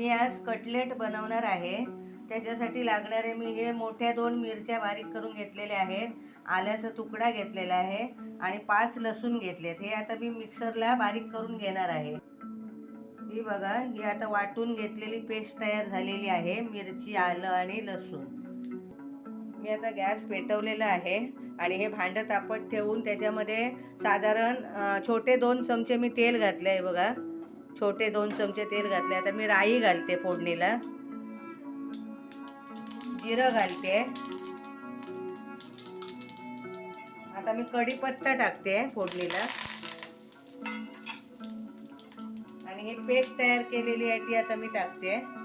मी आज कटलेट बनवणार आहे. त्याच्यासाठी लागणारे मी हे मोठ्या दोन मिरच्या बारीक करून घेतलेल्या आहेत. आल्याचा तुकडा घेतलेला आहे आणि पाच लसूण घेतलेत. हे आता मी मिक्सरला बारीक करून घेणार आहे. ही बघा ही आता वाटून घेतलेली पेस्ट तयार झालेली आहे. मिरची आलं आणि लसूण. मी आता गॅस पेटवलेला आहे आणि हे भांडं तापत ठेवून त्याच्यामध्ये साधारण छोटे दोन चमचे मी तेल घातले आहे बघा. छोटे दोन चमचे तेल घातले. आता मी राई घालते फोडणीला. जिरं घालते. आता मी कढीपत्ता टाकते फोडणीला. आणि हे पेस्ट तयार केलेली आहे ती आता मी टाकते.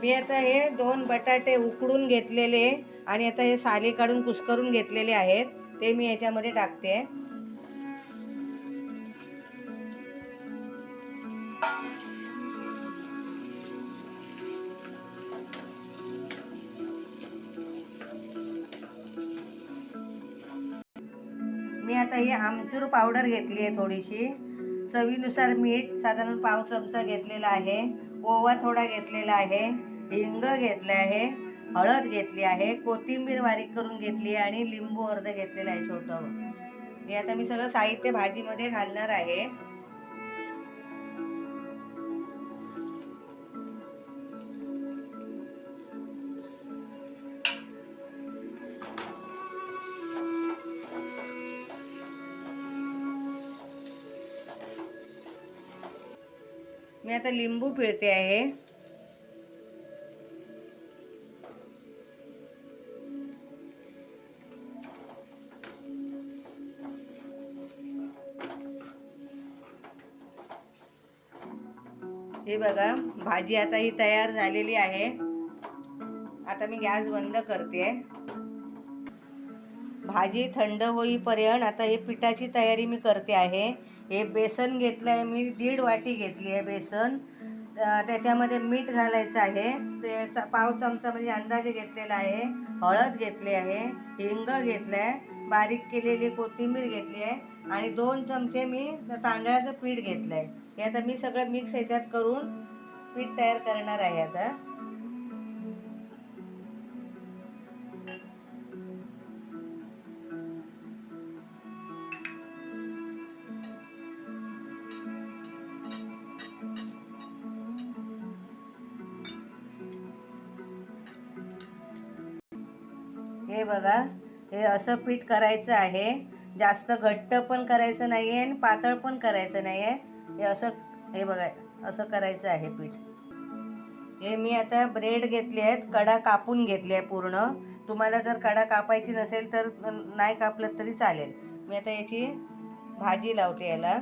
मी आता हे दोन बटाटे उकडून घेतलेले आणि आता हे साली काढून कुस्करून घेतलेले आहेत. ते मी याच्यामध्ये टाकते. मी आता ही आमचूर पावडर घेतली आहे थोडीशी. चवीनुसार मीठ साधारण पाव चमचा घेतलेला आहे. ओवा थोडा घेतलेला आहे हिंग घेतले आहे हळद घेतली आहे कोथिंबीर बारीक करून घेतली आहे आणि लिंबू अर्ध घेतलेलं आहे छोटं. हे आता मी सगळं साहित्य भाजीमध्ये घालणार आहे. मी आता लिंबू पिळते आहे. हे बघा भाजी आता ही तयार झालेली आहे. आता मी गॅस बंद करते. भाजी थंड होईपर्यंत आता हे पिठाची तयारी मी करते आहे. हे बेसन घेतलं आहे मी दीड वाटी घेतली आहे बेसन. त्याच्यामध्ये मीठ घालायचं आहे. ते पाव चमचा म्हणजे अंदाजे घेतलेला आहे. हळद घेतली आहे हिंग घेतलं आहे बारीक केलेली कोथिंबीर घेतली आहे आणि दोन चमचे मी तांदळाचं पीठ घेतलं आहे. हे आता मी सगळं मिक्स ह्याच्यात करून पीठ तयार करणार आहे आता. हे बघा हे असं पीठ करायचं आहे. जास्त घट्ट पण करायचं नाही आहे आणि पातळ पण करायचं नाही आहे हे असं हे बघा असं करायचं आहे पीठ. हे मी आता ब्रेड घेतले आहेत कडा कापून घेतली आहे पूर्ण. तुम्हाला जर कडा कापायची नसेल तर नाही कापलं तरी चालेल. मी आता याची भाजी लावते याला.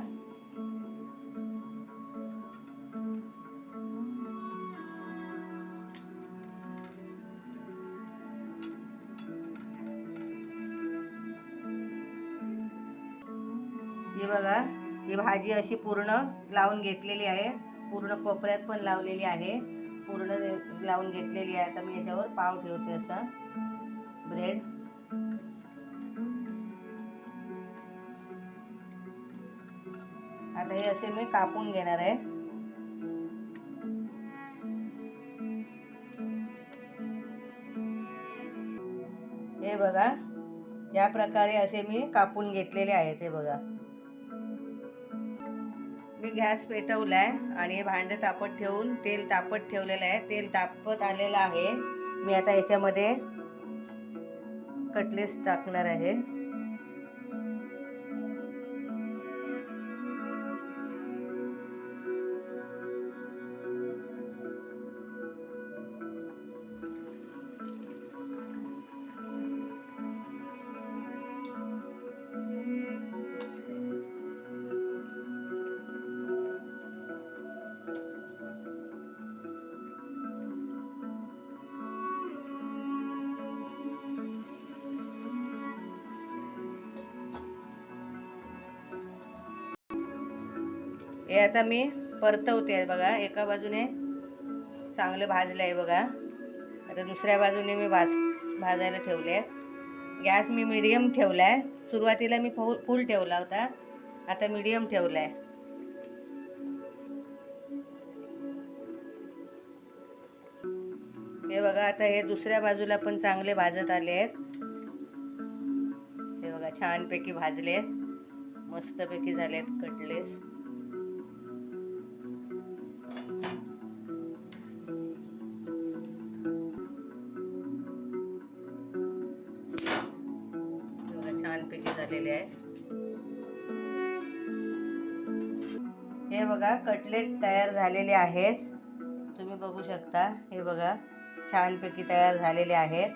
ही बघा ही भाजी अशी पूर्ण लावून घेतलेली आहे. पूर्ण कोपऱ्यात पण लावलेली आहे. पूर्ण लावून घेतलेली आहे. आता मी याच्यावर पाव ठेवते असा. ब्रेड आता हे असे मी कापून घेणार आहे. हे बघा या प्रकारे असे मी कापून घेतलेले आहेत हे बघा. मी गॅस पेटवला आहे आणि भांडं तापत ठेवून तेल तापत ठेवलेलं आहे. तेल तापत आलेलं आहे. मी आता याच्यामध्ये कटलेस टाकणार आहे. हे आता मी परतवते आहे बघा. एका बाजूने चांगलं भाजलं आहे बघा. आता दुसऱ्या बाजूने मी भाज भाजायला ठेवले आहेत गॅस मी मिडियम ठेवला आहे सुरुवातीला मी फुल फुल ठेवला होता. आता मिडियम ठेवला आहे हे बघा आता हे दुसऱ्या बाजूला पण चांगले भाजत आले आहेत. हे बघा छानपैकी भाजले आहेत. मस्तपैकी झाले आहेत कटलेस. झालेले आहेत. हे बघा कटलेट तयार झालेले आहेत. तुम्ही बघू शकता हे बघा छानपैकी तयार झालेले आहेत.